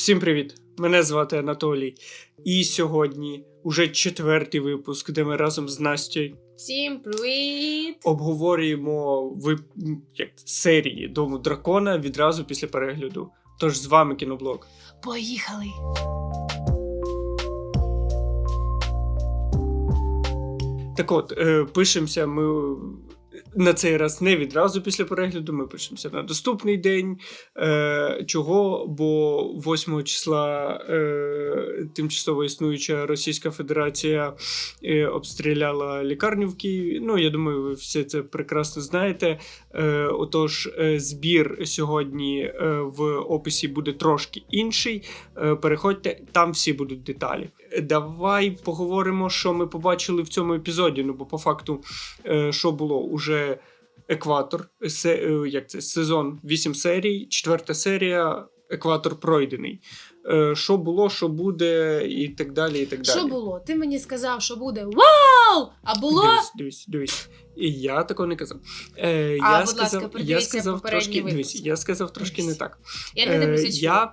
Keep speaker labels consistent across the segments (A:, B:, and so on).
A: Всім привіт! Мене звати Анатолій. І сьогодні уже четвертий випуск, де ми разом з Настю
B: Всім привіт!
A: обговорюємо ви... м, як це, серії Дому дракона відразу після перегляду. Тож з вами кіноблог.
B: Поїхали!
A: Так от, е, пишемося ми на цей раз не відразу після перегляду, ми пишемося на доступний день. Е, чого? Бо 8 числа е, тимчасово існуюча Російська Федерація е, обстріляла лікарню в Києві. Ну, я думаю, ви все це прекрасно знаєте. Е, отож, е, збір сьогодні е, в описі буде трошки інший. Е, переходьте, там всі будуть деталі. Давай поговоримо, що ми побачили в цьому епізоді. Ну, бо по факту, е, що було уже екватор, се, е, як це, сезон 8 серій, четверта серія, екватор пройдений. Е, Що було, що буде, і так далі. і так далі.
B: Що було? Ти мені сказав, що буде вау! А було
A: Дивись, дивись, дивись. І я такого не казав. Е,
B: А,
A: я
B: будь
A: сказав,
B: ласка,
A: я сказав трошки, дивись, я сказав трошки не так.
B: я не
A: Е, я е,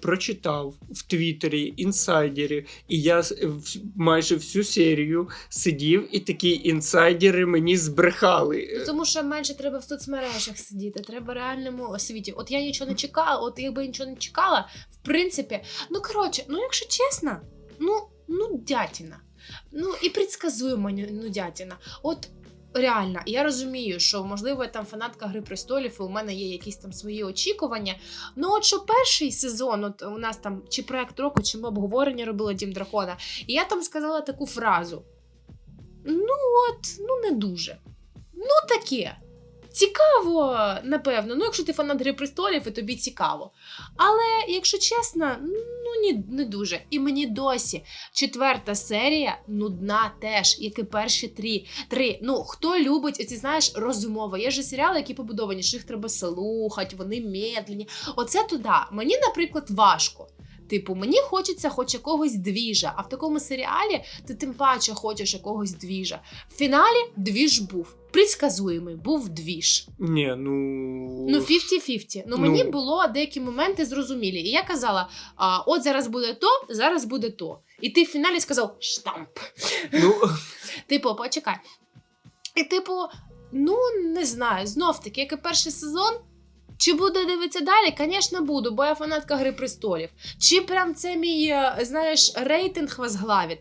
A: прочитав в Твіттері інсайдері, і я в- майже всю серію сидів, і такі інсайдери мені збрехали.
B: Ну, Тому що менше треба в соцмережах сидіти, треба в реальному світі. От я нічого не чекала, от якби нічого не чекала, в принципі, ну коротше, ну якщо чесно, ну, ну дятіна. Ну і предсказуємо, ну дятіна. От реально, я розумію, що можливо я там фанатка Гри престолів, і у мене є якісь там свої очікування. Ну, от що перший сезон, от у нас там чи проект року, чи ми обговорення робили Дім Дракона, і я там сказала таку фразу: Ну, от, ну не дуже. Ну, таке. Цікаво, напевно. Ну, якщо ти фанат Гри престолів, і тобі цікаво. Але, якщо чесно, ну ні, не дуже. І мені досі четверта серія нудна теж, як і перші три. три. Ну, хто любить оці, знаєш, розмови. Є ж серіали, які побудовані, що їх треба слухати, вони медленні. Оце туди. Мені, наприклад, важко. Типу, мені хочеться хоч якогось двіжа, а в такому серіалі ти тим паче хочеш якогось двіжа. В фіналі двіж був. Предсказуємий, був двіж.
A: Ні, ну.
B: Ну, 50-50. Ну, мені
A: Ну.
B: було деякі моменти зрозумілі. І я казала: а, от зараз буде то, зараз буде то. І ти в фіналі сказав штамп.
A: ну,
B: Типу, почекай. І, типу, ну не знаю, знов таки, як і перший сезон. Чи буду дивитися далі? Звісно, буду, бо я фанатка Гри престолів. Чи прям це мій, е, знаєш, рейтинг возглавить?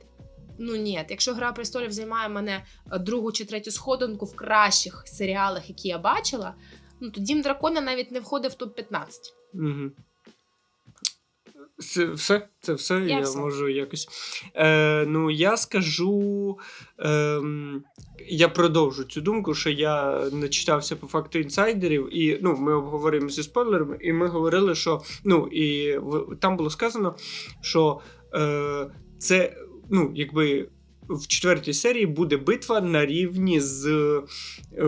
B: Ну ні, якщо Гра престолів займає мене е, другу чи третю сходинку в кращих серіалах, які я бачила, ну то Дім Дракона навіть не входив в топ-15.
A: Угу. Це все? Це все? Я,
B: все.
A: можу якось. Е, ну, я скажу. Е, я продовжу цю думку, що я не читався по факту інсайдерів, і ну, ми обговоримо зі спойлерами, і ми говорили, що ну, і там було сказано, що е, це, ну, якби. В четвертій серії буде битва на рівні з е,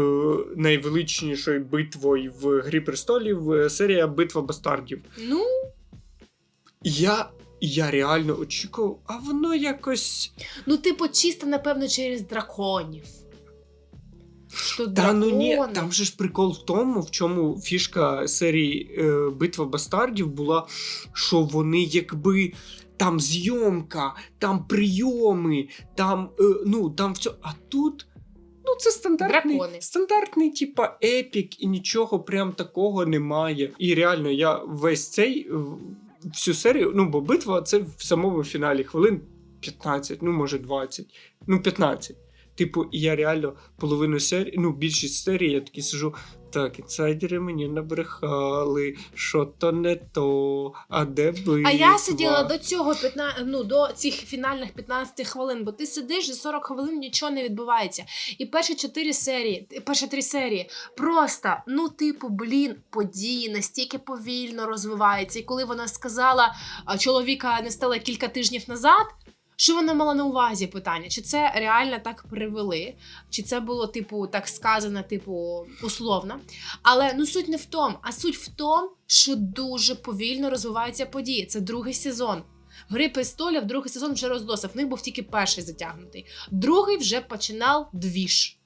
A: найвеличнішою битвою в Грі престолів. е, Серія Битва бастардів.
B: Ну,
A: Я, я реально очікував, а воно якось.
B: ну, типу, чисто, напевно, через драконів. Що
A: Та ну ні, там же ж прикол в тому, в чому фішка серії е, Битва бастардів була, що вони якби. Там зйомка, там прийоми, там, е, ну, там все. А тут. Ну, це стандартний,
B: Дракони.
A: стандартний, типа, епік, і нічого прям такого немає. І реально, я весь цей всю серію, ну, бо битва це в самому фіналі хвилин 15, ну, може 20, ну, 15. Типу, і я реально половину серії, ну, більшість серії, я такий сижу. Так, інсайдери мені набрехали, що то не то, а де битва?
B: А я сиділа до цього 15, ну, до цих фінальних 15 хвилин, бо ти сидиш і 40 хвилин нічого не відбувається. І перші 4 серії, перші 3 серії просто, ну, типу, блін, події настільки повільно розвиваються. І коли вона сказала чоловіка не стало кілька тижнів назад. Що вона мала на увазі питання? Чи це реально так привели? Чи це було, типу, так сказано, типу, условно? Але ну суть не в тому, а суть в тому, що дуже повільно розвиваються події. Це другий сезон. Гри престолів, другий сезон вже роздосив. В них був тільки перший затягнутий. Другий вже починав двіж.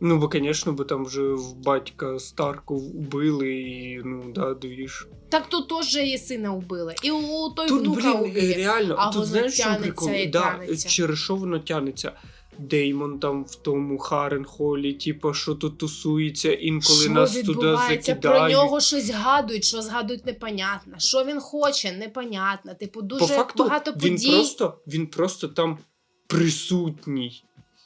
A: Ну, бо, звісно, бо там вже в батька Старку вбили, і ну, да, двіж.
B: Так тут теж її сина вбили. І у той
A: Тут,
B: внука
A: блін,
B: вбили.
A: реально,
B: а
A: тут
B: воно
A: знаєш, що
B: тянеться
A: прикол?
B: і
A: Да,
B: тянеться.
A: через що воно тянеться? Деймон там в тому Харенхолі, типу, що тут тусується, інколи
B: що
A: нас туди
B: відбувається?
A: закидають.
B: Про нього щось згадують, що згадують непонятно. Що він хоче, непонятно. Типу, дуже
A: По факту,
B: багато
A: він
B: подій.
A: просто, він просто там присутній.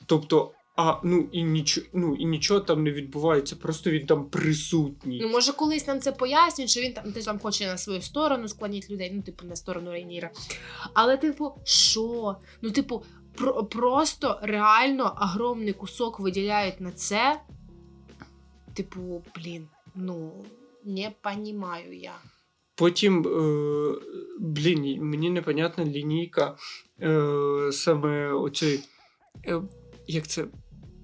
A: Тобто, а ну і нічого, ну і нічого там не відбувається, просто він там присутній.
B: Ну, може, колись нам це пояснюють, що він там десь там хоче на свою сторону склонити людей, ну, типу, на сторону Рейніра. Але, типу, що? Ну, типу, про- просто реально огромний кусок виділяють на це. Типу, блін, ну, не понімаю я.
A: Потім, е, блін, мені непонятна лінійка е, саме оцей. Е, як це?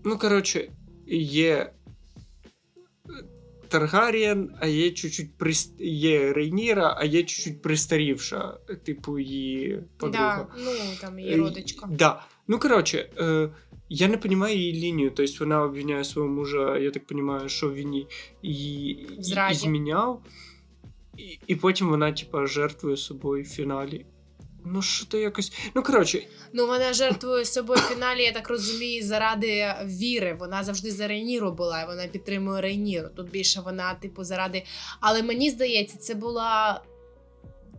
A: Ну, коротше, є Таргарієн, а є чуть-чуть прис... є Рейніра, а є чуть-чуть пристарівша, типу, її подруга.
B: Да, ну, там
A: Е,
B: її родичка.
A: Да. Ну, коротше, е, я не розумію її лінію. Тобто вона обвиняє свого мужа, я так розумію, що він її- і зміняв. І, і потім вона, типа, жертвує собою в фіналі. Ну, що то якось. Ну, коротше,
B: Ну, вона жертвує собою в фіналі, я так розумію, заради віри. Вона завжди за Рейніру була, і вона підтримує Рейніру. Тут більше вона, типу, заради. Але мені здається, це була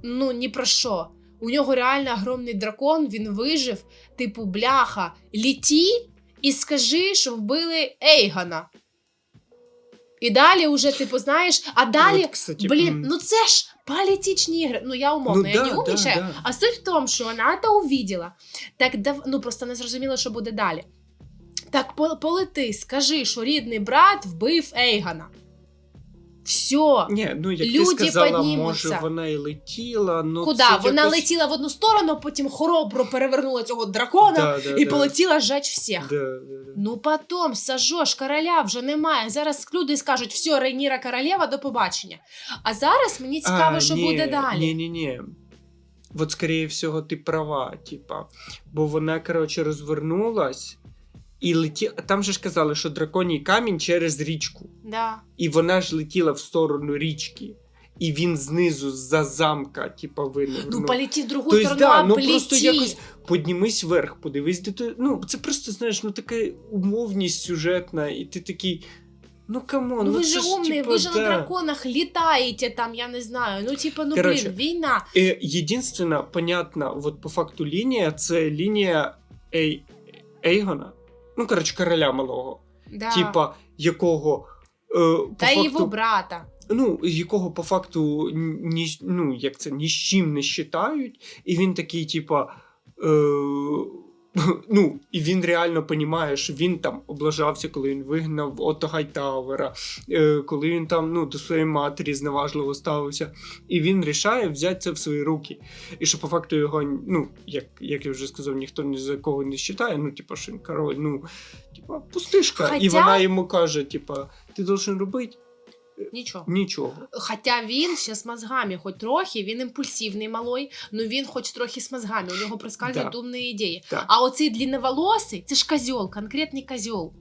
B: ну ні про що. У нього реально огромний дракон, він вижив, типу, бляха, літі і скажи, що вбили Ейгана. І далі вже, типу, знаєш, а далі.
A: от, кстати,
B: Блін, ну це ж політичні ігри. Ну я умовно,
A: ну,
B: я
A: да,
B: не умнічаю.
A: да, да.
B: А суть в тому, що вона та увіділа, Так дав... ну просто не зрозуміло, що буде далі. Так полети, скажи, що рідний брат вбив Ейгана. Все.
A: Ні, ну як
B: Люди
A: ти сказала,
B: піднімуться.
A: може вона і летіла, ну
B: Куди?
A: це
B: Вона
A: якось...
B: летіла в одну сторону, потім хоробро перевернула цього дракона
A: да, да,
B: і
A: да.
B: полетіла жать всіх.
A: Да, да, да.
B: Ну потом сажош, короля вже немає. Зараз люди скажуть, все, Рейніра королева, до побачення. А зараз мені цікаво,
A: А,
B: що
A: ні,
B: буде далі.
A: Ні, ні, ні. Вот, скорее всього, ти права, типа. Бо вона, коротше, розвернулась і летіла. Там же ж казали, що драконій камінь через річку.
B: Да.
A: І вона ж летіла в сторону річки. І він знизу за замка, типа, винирнув.
B: Ну, полети в другу сторону,
A: да,
B: а
A: ну просто якось поднімись вверх, подивись, де ти. Ну, це просто, знаєш, ну така умовність сюжетна, і ти такий. Ну камон,
B: Ну,
A: ну,
B: ви же
A: ж,
B: умний,
A: типа,
B: ви ж на драконах літаєте там, я не знаю. Ну, типа, ну
A: Короче,
B: блін, війна.
A: Е, Єдинственна, понятна, вот по факту лінія це лінія Ей... Ейгона. Ну, коротше, короля малого.
B: Да.
A: Типа, якого. Е, по
B: Та
A: факту,
B: його брата.
A: ну, якого по факту ні, ну, як це, ні з чим не считають, і він такий, типа. Е, ну, і він реально розуміє, що він там облажався, коли він вигнав Ото Гайтауера, е, коли він там ну, до своєї матері зневажливо ставився. І він рішає взяти це в свої руки. І що по факту його, ну, як, як я вже сказав, ніхто ні за кого не вважає, ну, типа, що він король, ну, типа, пустишка. І вона йому каже, типа, ти должен робити
B: Нічого.
A: нічого.
B: Хоча він ще з мозгами, хоч трохи, він імпульсивний малой, ну він хоч трохи з мозгами, у нього проскальзують
A: Да.
B: думні ідеї.
A: Да.
B: А оцей длинноволосий, це ж козьол, конкретний козьол.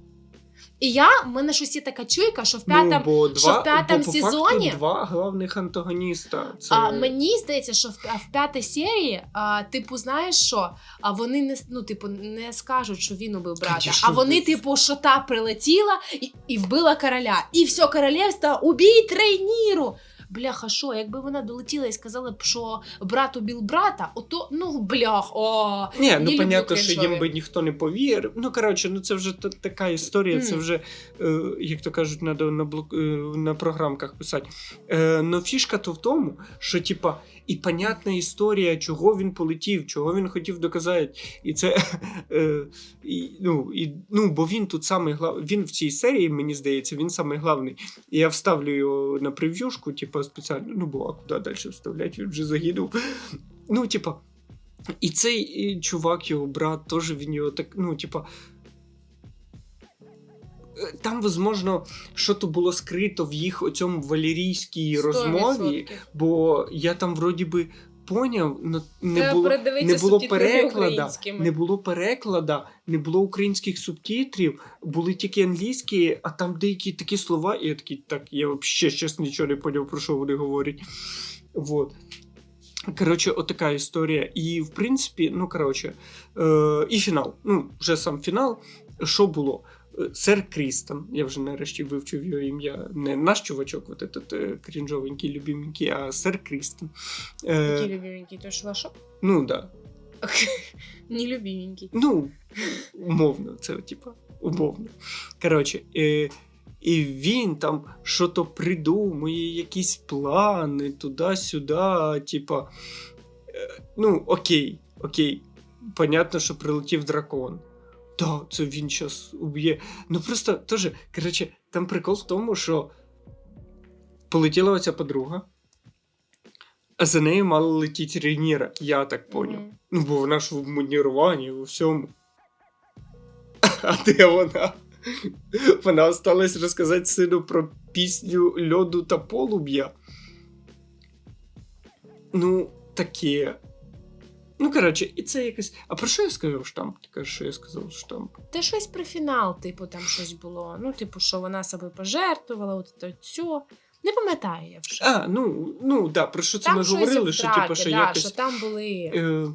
B: І я, в мене щось є така чуйка, що в п'ятому.
A: ну, бо два,
B: в п'ятому
A: бо по
B: сезоні-
A: факту два головних антагоніста. Це...
B: А мені здається, що в, в п'ятій серії, а, типу, знаєш що? А вони не ну, типу, не скажуть, що він убив брата.
A: Конечно,
B: а вони, типу, що та прилетіла і, і вбила короля. І все королівство убій Рейніру. Бляха, що, якби вона долетіла і сказала б, що брат убив брата, ото, ну, блях, о.
A: Ні, ну понятно, що їм би ніхто не повірив. Ну, коротше, ну це вже та- така історія, це вже, е, як то кажуть, надо на, блок, е, на програмках писати. Но фішка то в тому, що, типа, і понятна історія, чого він полетів, чого він хотів доказати. І це. Е, і, ну, і, ну, бо він тут самий главний. Він в цій серії, мені здається, він самий главний. Я вставлю його на прев'юшку, типа, спеціально. Ну, бо а куди далі вставляти, він вже загинув. Ну, типа. І цей і чувак, його брат, теж він його так, ну, типа. Е, Там, возможно, що то було скрито в їх оцьому валерійській розмові,
B: 100%.
A: бо я там вроді би поняв, не
B: Треба
A: було, не було переклада, не було переклада, не було українських субтитрів, були тільки англійські, а там деякі такі слова, і я такий, так, я взагалі щас нічого не поняв, про що вони говорять. Вот. Коротше, отака історія. І, в принципі, ну, коротше, е, і фінал. Ну, вже сам фінал. Що було? Сер Крістон, я вже нарешті вивчив його ім'я. Не наш чувачок, от этот е, крінжовенький, любименький, а сер Крістон. Е,
B: Який любименький, то вашо?
A: ну, да.
B: Не любименький.
A: Ну, умовно, це типа умовно. Коротше, е, і він там що-то придумує, якісь плани туди-сюди. Типа, е, ну, окей, окей. Понятно, що прилетів дракон. Да, це він зараз уб'є. Ну просто теж, коротше, там прикол в тому, що полетіла оця подруга, а за нею мала летіти Рейніра, я так поняв.
B: Мгм.
A: Ну, бо вона ж в маніруванні, у всьому. А де вона? Вона осталась розказати сину про пісню льоду та полум'я. Ну, таке. Ну, коротше, і це якось. А про що я сказав штамп? Ти кажеш, що я сказав штамп.
B: Та щось про фінал, типу, там щось було. Ну, типу, що вона собою пожертвувала, от це цю. Не пам'ятаю я вже.
A: А, ну, ну, да, про що це
B: там
A: ми
B: щось
A: говорили, що,
B: втраті,
A: типу, що
B: да,
A: якось.
B: що там були.
A: Е,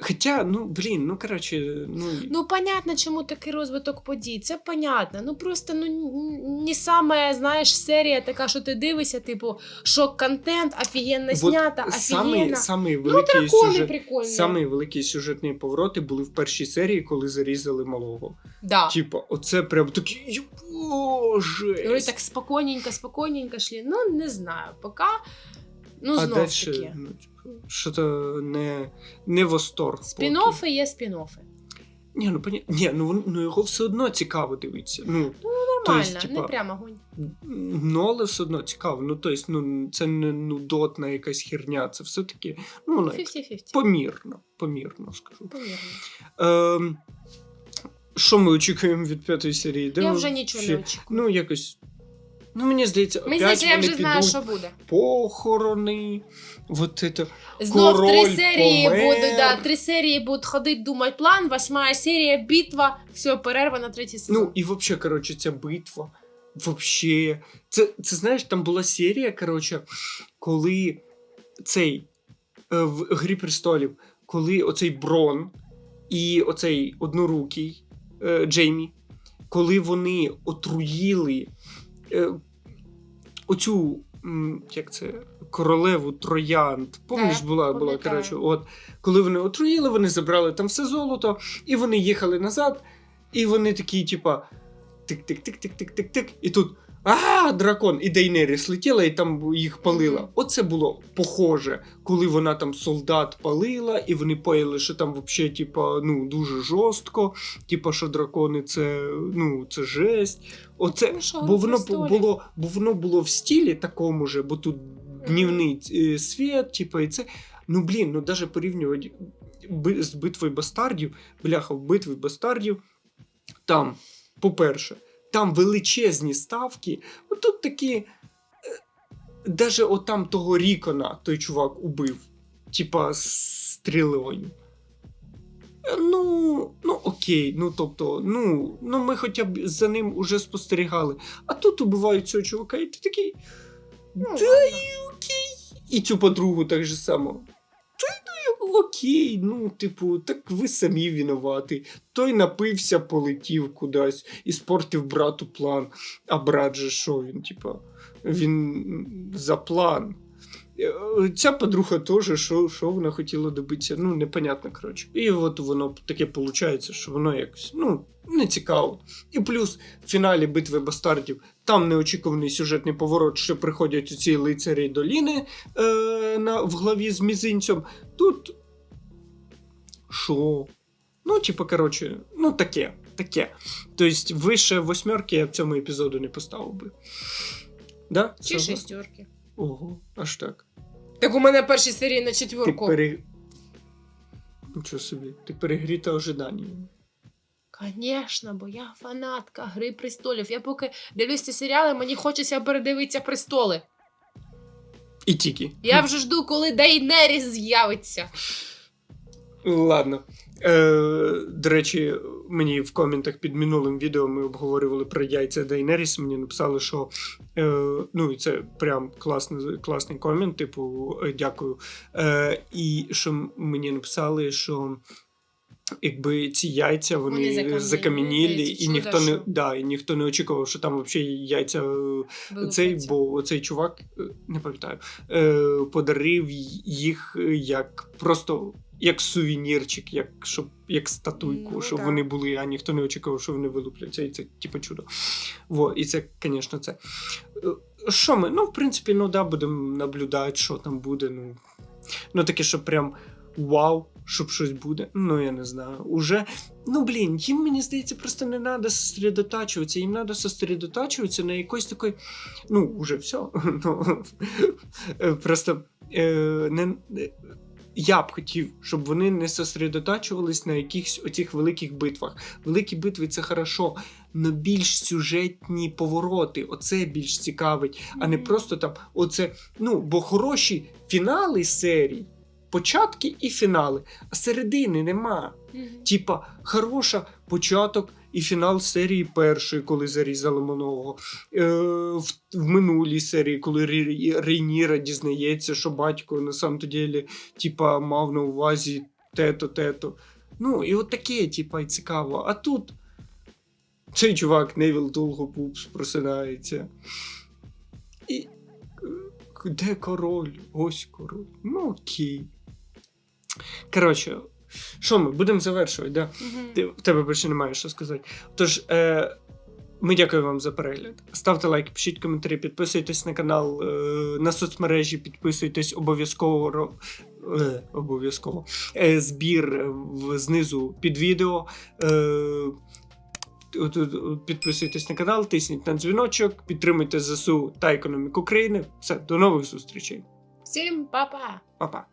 A: хоча, ну, блін, ну, коротше, ну.
B: Ну, понятно, чому такий розвиток подій. Це понятно. Ну просто ну н- не саме, знаєш, серія така, що ти дивишся, типу, шок-контент, офігенно знята,
A: самий,
B: офігенно.
A: самий
B: Ну,
A: великий
B: дракони
A: сюжет.
B: прикольні.
A: Самі великі сюжетні повороти були в першій серії, коли зарізали малого.
B: Да.
A: Типа, оце прям боже.
B: Говорю, так спокійненько, спокійненько шли. Ну, не знаю, поки. Ну, знов таки.
A: ну, типу, що-то не, не восторг.
B: Спін-оффи є спін-оффи.
A: Ні, ну поня... Ні, ну, ну його все одно цікаво дивитися. Ну,
B: Нормально,
A: есть, типа,
B: не прямо огонь.
A: ну, але все одно цікаво. Ну, тобто, ну, це не нудотна якась херня, це все-таки, ну, як
B: 50-50.
A: помірно, помірно скажу.
B: Помірно.
A: Ем, що ми очікуємо від п'ятої серії? Де
B: Я вже нічого
A: всі-
B: не очікую.
A: Ну, якось. Ну, мені здається,
B: Мені
A: опять
B: здається, я
A: вони
B: вже знаю,
A: підуть
B: що буде.
A: похорони. Вот это.
B: Знов три серії
A: помер.
B: будуть, да, три серії будуть ходити, думати план, восьма серія, битва, все, перерва на третій сезон.
A: Ну, і вообще, коротше, ця битва. Вообще. Це, це знаєш, там була серія, коротше, коли цей е, в Грі престолів, коли оцей Брон і оцей однорукий е, Джеймі, коли вони отруїли оцю, як це, королеву Троянд. Помніш, була, була коротше, от коли вони отруїли, вони забрали там все золото, і вони їхали назад, і вони такі, типа, тик-тик-тик-тик-тик-тик-тик, і тут. А, дракон! І Дейнеріс летіла і там їх палила. Оце було похоже, коли вона там солдат палила, і вони поняли, що там взагалі, типа, ну, дуже жорстко. Типа, що дракони це, ну, це жесть. Оце,
B: Ну,
A: бо воно було, бо воно було в стілі такому же, бо тут днівний е, світ, типу, і це. Ну блін, ну навіть порівнювати з битвою бастардів, бляха, в битві бастардів, там, по-перше, там величезні ставки. Тут такі. Даже отам того Рікона той чувак убив, типа стрілою. Е, Ну, ну окей, ну тобто, ну, ну ми хоча б за ним уже спостерігали. А тут убивають цього чувака, і ти такий.
B: Ну,
A: Да,
B: ладно.
A: і окей. І цю подругу так же само. Окей, ну, типу, так ви самі винуваті. Той напився, полетів кудись і спортив брату план. А брат же що він, типа, він за план. Е, Ця подруга теж, що, що вона хотіла добитися, ну, непонятно, коротше. І от воно таке виходить, що воно якось, ну, не цікаво. І плюс в фіналі битви бастардів там неочікуваний сюжетний поворот, що приходять ці лицарі доліни е, на, в главі з мізинцем. Тут. Що? Ну, типу, коротше, ну таке, таке. Тобто, вище восьмерки я в цьому епізоду не поставив би. Да?
B: Чи
A: Согласна?
B: шестерки.
A: Ого, аж так.
B: Так у мене перші серії на
A: Ти
B: четверку.
A: пере... Нічого собі, ти перегріта ожиданнями.
B: Звісно, бо я фанатка Гри престолів. Я поки дивлюсь ці серіали, мені хочеться передивитися престоли.
A: І тільки.
B: Я вже жду, коли Дейнеріс з'явиться.
A: Ладно. Е, до речі, мені в коментах під минулим відео ми обговорювали про яйця Дейнеріс. Мені написали, що е, ну і це прям класний, класний комент, типу, е, дякую. Е, і що мені написали, що. Якби ці яйця вони,
B: Вони
A: закам'янілі, і ніхто не да, і ніхто не очікував, що там взагалі яйця е, цей,
B: Вилупляться.
A: бо цей чувак, е, не пам'ятаю, е, подарив їх як просто як сувенірчик, як щоб як статуйку,
B: Ну,
A: щоб
B: да.
A: вони були, а ніхто не очікував, що вони вилупляться. І це типу чудо. Во, і це, звісно, це. Е, Що ми? Ну, в принципі, ну да, будемо наблюдати, що там буде. Ну, ну таке, що прям вау, щоб щось буде. Ну, я не знаю. Уже, ну блін, їм мені здається, просто не треба сосредотачуватися. Їм треба сосредотачуватися на якоїсь такої. Ну, уже все. Ну, просто е, не. Я б хотів, щоб вони не сосредотачувались на якихось оцих великих битвах. Великі битви це хорошо, але більш сюжетні повороти. Оце більш цікавить, а не просто там оце. Ну, бо хороші фінали серій, початки і фінали, а середини нема. Типа, хороша початок і фінал серії першої, коли зарізали Моного. Е, в, в минулій серії, коли Рейніра дізнається, що батько на самом ділі, типа, мав на увазі тето, тето. Ну, і от таке, типа, і цікаво. А тут цей чувак Невіл Долгопупс просинається. І. е, Де король? Ось король. Ну, окей. Коротше, що ми будемо завершувати, да?
B: Мгм.
A: Ти, в тебе більше немає що сказати. Тож, е, ми дякуємо вам за перегляд. Ставте лайки, пишіть коментарі, підписуйтесь на канал, е, на соцмережі, підписуйтесь обов'язково. Е, обов'язково. Е, збір в, знизу під відео. Е, Підписуйтесь на канал, тисніть на дзвіночок, підтримуйте ЗСУ та економіку України. Все, до нових зустрічей.
B: Всім па-па!
A: Па-па.